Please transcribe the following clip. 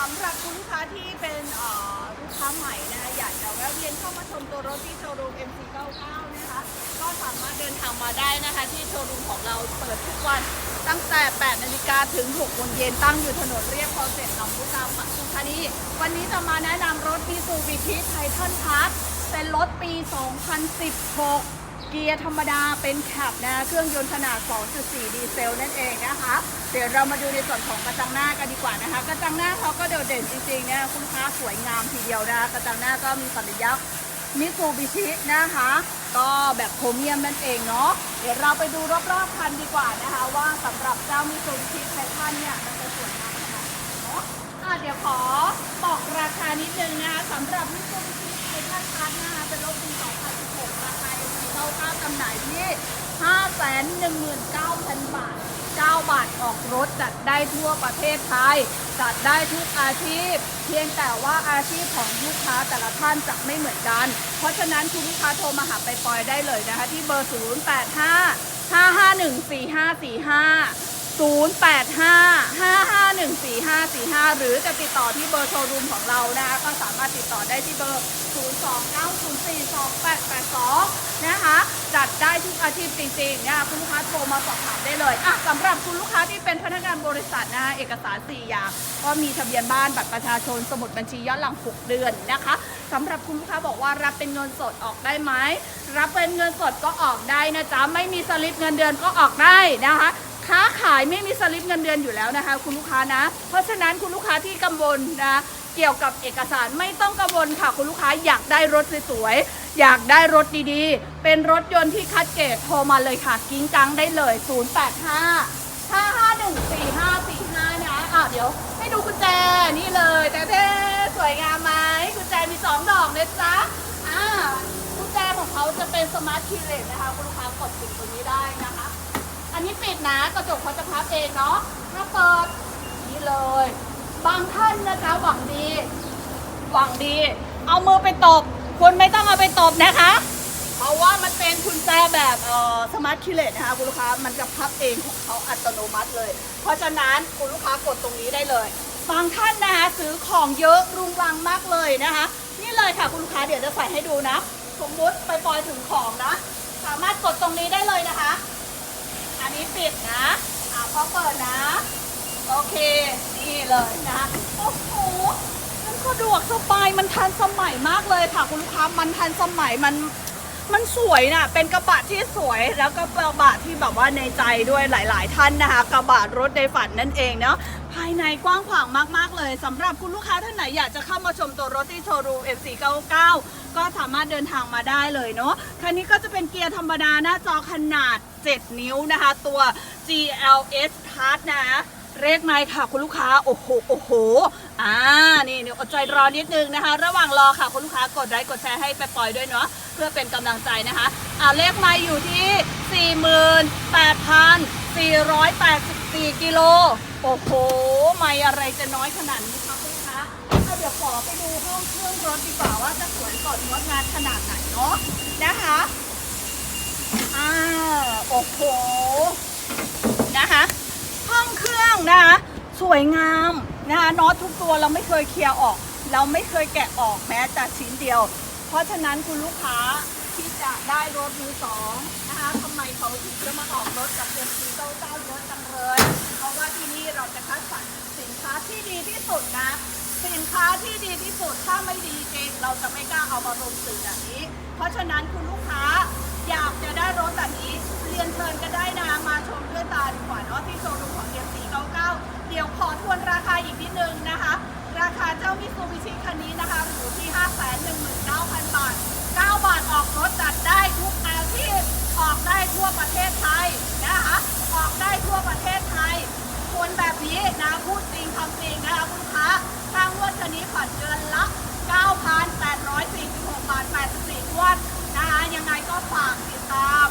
สำหรับคุณคะที่เป็นลูกค้าใหม่นะคะอยากจะแวะเวียนเข้ามาชมตัวรถที่โชว์รูม MC99 นะคะก็สามารถเดินทางมาได้นะคะ ที่โชว์รูมของเราเปิดทุกวันตั้งแต่ 8 นาฬิกาถึง6โมงเย็นตั้งอยู่ถนนเรียบคลองเจ็ดลำพูนามปทุมธานีวันนี้จะมาแนะนำรถ m ีซูบิชิไททันพาร์ทเป็นรถปี 2016 เกียร์ธรรมดาเป็นแคปนะเครื่องยนต์ขนาด 2.4 ดีเซลนั่นเองนะคะ เดี๋ยวเรามาดูในส่วนของกระจังหน้ากันดีกว่านะคะ กระจังหน้าเขาก็โดดเด่นจริงๆนะคุณค้าสวยงามทีเดียวนะกระจังหน้าก็มีสัญลักษณ์มิซูบิชินะคะ ก็แบบโพรเมียมนั่นเองเนาะเดี๋ยวเราไปดูรอบๆคันดีกว่านะคะ ว่าสำหรับเจ้ามิซูบิชิไททันเนี่ยมันจะสวยงามขนาดไหนเนาะอะเดี๋ยวขอบอกราคานิดนึงนะคะสำหรับมิซูบิชิไททันพาร์ทนะคะเป็นรถปี 2016ราคา เราค่าจำหน่ายที่ 519,000 บาท 9 บาทออกรถจัดได้ทั่วประเทศไทย จัดได้ทุกอาชีพ เพียงแต่ว่าอาชีพของลูกค้าแต่ละท่านจะไม่เหมือนกัน เพราะฉะนั้นคุณลูกค้าโทรมาหาไปปอยได้เลยนะคะ ที่เบอร์ 085 551 4545 0855514545 หรือจะติดต่อที่เบอร์โชว์รูมของเรานะคะก็สามารถติดต่อได้ที่เบอร์ 029042882 นะคะ จัดได้ทุกอาชีพจริงๆนะคะคุณลูกค้าโทรมาสอบถามได้เลยอะสำหรับคุณลูกค้าที่เป็นพนักงานบริษัทนะคะเอกสาร 4 อย่าง ก็มีทะเบียนบ้านบัตรประชาชนสมุดบัญชีย้อนหลัง 6 เดือนนะคะสำหรับคุณลูกค้าบอกว่ารับเป็นเงินสดออกได้ไหมรับเป็นเงินสดก็ออกได้นะจ๊ะไม่มีสลิปเงินเดือนก็ออกได้นะคะ ค้าขายไม่มีสลิปเงินเดือนอยู่แล้วนะคะ คุณลูกค้านะ เพราะฉะนั้นคุณลูกค้าที่กังวลนะเกี่ยวกับเอกสารไม่ต้องกังวลค่ะ คุณลูกค้าอยากได้รถสวยๆอยากได้รถดีๆ เป็นรถยนต์ที่คัดเกรดโทรมาเลยค่ะ กิ้งกังได้เลย 085 5514545 นะอะเดี๋ยวให้ดูกุญแจนี่เลยแต่เท่สวยงามไหมกุญแจมี 2 ดอกนะจ๊ะอ่ากุญแจของเขาจะเป็นสมาร์ทคีย์เลสนะคะ คุณลูกค้ากดปุ่มตรงนี้ได้นะคะ นนี้ปิดนะกระจกเขาจะพับเองเนาะถ้าเปิดนี่เลย บางท่านนะคะหวังดี หวังดี เอามือไปตบคุณไม่ต้องเอาไปตบนะคะ เพราะว่ามันเป็นกุญแจแบบเอ่อสมาร์ทคิเลตนะคะคุณลูกค้ามันจะพับเองของเขาอัตโนมัติเลย เพราะฉะนั้นคุณลูกค้ากดตรงนี้ได้เลยบางท่านนะคะซื้อของเยอะรุงรังมากเลยนะคะ นี่เลยค่ะคุณลูกค้าเดี๋ยวจะใส่ให้ดูนะ สมมติไปปล่อยถึงของนะ สามารถกดตรงนี้ได้เลยนะคะ อันนี้ปิดนะ อ่าพอเปิดนะ โอเค นี่เลยนะ โอ้โห มันสะดวกสบาย มันทันสมัยมากเลยค่ะคุณลูกค้า มันทันสมัย มัน มันสวยนะเป็นกระบะที่สวยแล้วก็กระบะที่แบบว่าในใจด้วยหลาย ๆ ท่านนะคะ กระบะรถในฝันนั่นเองเนาะภายในกว้างขวางมาก ๆ เลยสำหรับคุณลูกค้าท่านไหนอยากจะเข้ามาชมตัวรถที่โชว์รูม MC99 ก็สามารถเดินทางมาได้เลยเนาะคันนี้ก็จะเป็นเกียร์ธรรมดาหน้าจอขนาด 7 นิ้วนะคะ ตัว GLS Part นะ เลขไมค่ะคุณลูกค้าโอ้โหโอ้โหอ่านี่เดี๋ยวอดใจรอนิดนึงนะคะ ระหว่างรอค่ะคุณลูกค้ากดไลค์กดแชร์ให้ไปปล่อยด้วยเนาะเพื่อเป็นกำลังใจนะคะอ่าเลขไมอยู่ที่ 48,484กิโลโอ้โหไม่อะไรจะน้อยขนาดนี้คะคุณลูกค้าเอาเดี๋ยวขอไปดูห้องเครื่องรถดีกว่าว่าจะสวยสดงดงามขนาดไหนเนาะนะคะอ่าโอ้โห นะคะ ห้องเครื่องนะคะ สวยงามนะคะน็อตทุกตัวเราไม่เคยเคลียร์ออก เราไม่เคยแกะออกแม้แต่ชิ้นเดียว เพราะฉะนั้นคุณลูกค้าที่จะได้รถมือสองนะคะทำไมเขาถึงจะมาออกรถกับเอ็มซีเจ้าเจ้าเยอะจังเลย เพราะว่าที่นี่เราจะคัดสรรสินค้าที่ดีที่สุดนะ สินค้าที่ดีที่สุดถ้าไม่ดีจริงเราจะไม่กล้าเอามาลงสื่อแบบนี้ เพราะฉะนั้นคุณลูกค้าอยากจะได้รถแบบนี้เรียนเชิญก็ได้นะมาชมด้วยตาดีกว่าเนาะที่โชว์รู เดี๋ยวขอทวนราคาอีกนิดนึงนะคะ ราคาเจ้ามิซูบิชิคันนี้นะคะอยู่ที่ 519,000 บาท 9 บาทออกรถจัดได้ทุกอาชีพออกได้ทั่วประเทศไทยนะคะ ออกได้ทั่วประเทศไทย คนแบบนี้นะพูดจริงทำจริงนะคะคุณลูกค้าทางงวดคันนี้ผ่อนเดือนละ 9,846 บาท 84งวดนะคะยังไงก็ฝากติดตาม